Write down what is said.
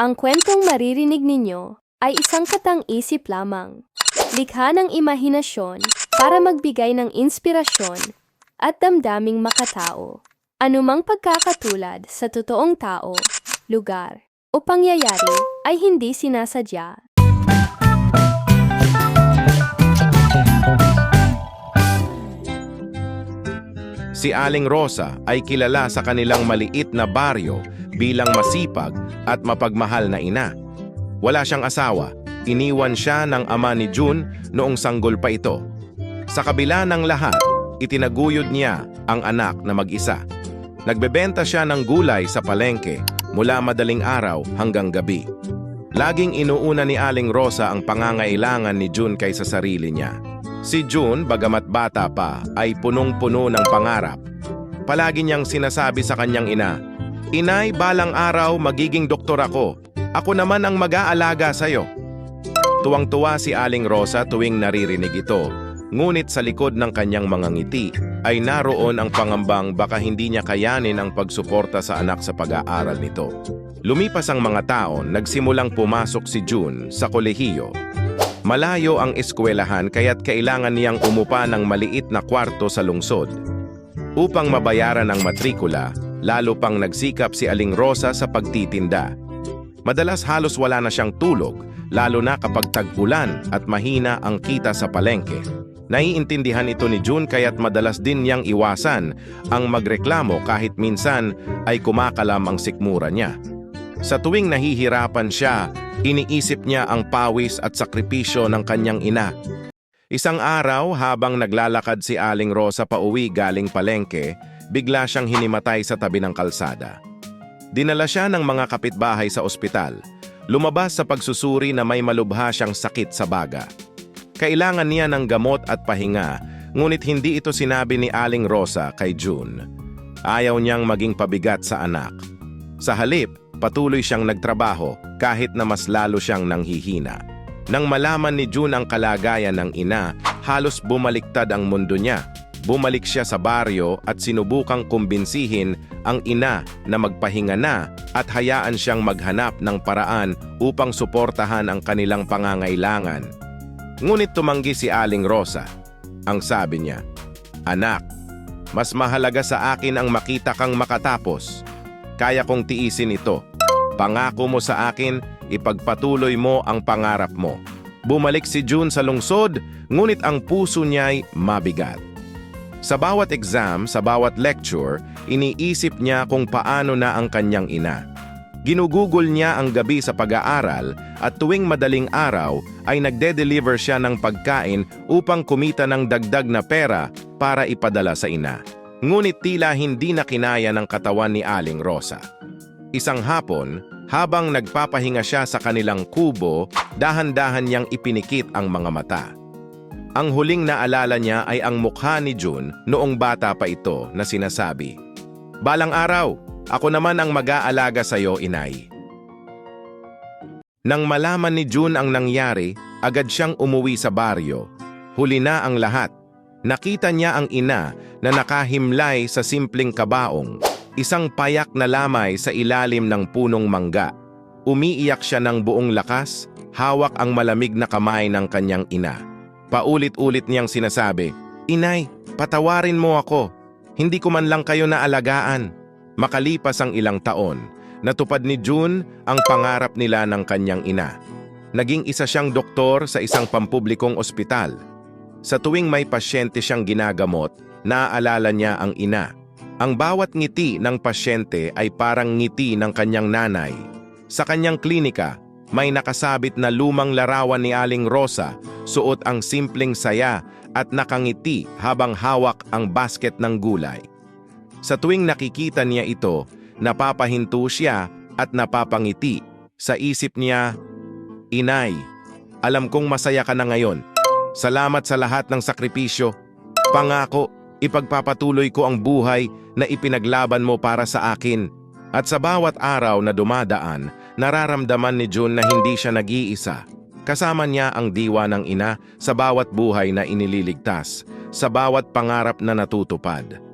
Ang kwentong maririnig ninyo ay isang katang-isip lamang. Likha ng imahinasyon para magbigay ng inspirasyon at damdaming makatao. Anumang pagkakatulad sa totoong tao, lugar, o pangyayari ay hindi sinasadya. Si Aling Rosa ay kilala sa kanilang maliit na baryo bilang masipag at mapagmahal na ina. Wala siyang asawa, iniwan siya ng ama ni June noong sanggol pa ito. Sa kabila ng lahat, itinaguyod niya ang anak na mag-isa. Nagbebenta siya ng gulay sa palengke mula madaling araw hanggang gabi. Laging inuuna ni Aling Rosa ang pangangailangan ni June kaysa sarili niya. Si June, bagamat bata pa, ay punong-puno ng pangarap. Palagi niyang sinasabi sa kanyang ina, Inay, balang araw magiging doktor ako. Ako naman ang mag-aalaga sa'yo. Tuwang-tuwa si Aling Rosa tuwing naririnig ito. Ngunit sa likod ng kanyang mga ngiti ay naroon ang pangambang baka hindi niya kayanin ang pagsuporta sa anak sa pag-aaral nito. Lumipas ang mga taon, nagsimulang pumasok si June sa kolehiyo Malayo ang eskwelahan kaya't kailangan niyang umupa ng maliit na kwarto sa lungsod. Upang mabayaran ang matrikula, lalo pang nagsikap si Aling Rosa sa pagtitinda. Madalas halos wala na siyang tulog, lalo na kapag tag-ulan at mahina ang kita sa palengke. Naiintindihan ito ni June kaya't madalas din niyang iwasan ang magreklamo kahit minsan ay kumakalam ang sikmura niya. Sa tuwing nahihirapan siya, iniisip niya ang pawis at sakripisyo ng kanyang ina. Isang araw habang naglalakad si Aling Rosa pauwi galing palengke, bigla siyang hinimatay sa tabi ng kalsada. Dinala siya ng mga kapitbahay sa ospital. Lumabas sa pagsusuri na may malubha siyang sakit sa baga. Kailangan niya ng gamot at pahinga, ngunit hindi ito sinabi ni Aling Rosa kay June. Ayaw niyang maging pabigat sa anak. Sa halip, patuloy siyang nagtrabaho kahit na mas lalo siyang nanghihina. Nang malaman ni June ang kalagayan ng ina, halos bumaliktad ang mundo niya. Bumalik siya sa baryo at sinubukang kumbinsihin ang ina na magpahinga na at hayaan siyang maghanap ng paraan upang suportahan ang kanilang pangangailangan. Ngunit tumanggi si Aling Rosa. Ang sabi niya, Anak, mas mahalaga sa akin ang makita kang makatapos. Kaya kong tiisin ito. Pangako mo sa akin, ipagpatuloy mo ang pangarap mo. Bumalik si June sa lungsod, ngunit ang puso niya'y mabigat. Sa bawat exam, sa bawat lecture, iniisip niya kung paano na ang kanyang ina. Ginugugol niya ang gabi sa pag-aaral at tuwing madaling araw ay nagde-deliver siya ng pagkain upang kumita ng dagdag na pera para ipadala sa ina. Ngunit tila hindi na kinaya ng katawan ni Aling Rosa. Isang hapon, habang nagpapahinga siya sa kanilang kubo, dahan-dahan niyang ipinikit ang mga mata. Ang huling naalala niya ay ang mukha ni June noong bata pa ito na sinasabi, Balang araw, ako naman ang mag-aalaga sa iyo, inay. Nang malaman ni June ang nangyari, agad siyang umuwi sa baryo. Huli na ang lahat. Nakita niya ang ina na nakahimlay sa simpleng kabaong, isang payak na lamay sa ilalim ng punong mangga. Umiiyak siya ng buong lakas, hawak ang malamig na kamay ng kanyang ina. Paulit-ulit niyang sinasabi, Inay, patawarin mo ako. Hindi ko man lang kayo naalagaan. Makalipas ang ilang taon, natupad ni June ang pangarap nila ng kanyang ina. Naging isa siyang doktor sa isang pampublikong ospital. Sa tuwing may pasyente siyang ginagamot, naaalala niya ang ina. Ang bawat ngiti ng pasyente ay parang ngiti ng kanyang nanay. Sa kanyang klinika, may nakasabit na lumang larawan ni Aling Rosa, suot ang simpleng saya at nakangiti habang hawak ang basket ng gulay. Sa tuwing nakikita niya ito, napapahinto siya at napapangiti. Sa isip niya, Inay, alam kong masaya ka na ngayon. Salamat sa lahat ng sakripisyo. Pangako, ipagpapatuloy ko ang buhay na ipinaglaban mo para sa akin. At sa bawat araw na dumadaan, nararamdaman ni June na hindi siya nag-iisa. Kasama niya ang diwa ng ina sa bawat buhay na inililigtas, sa bawat pangarap na natutupad.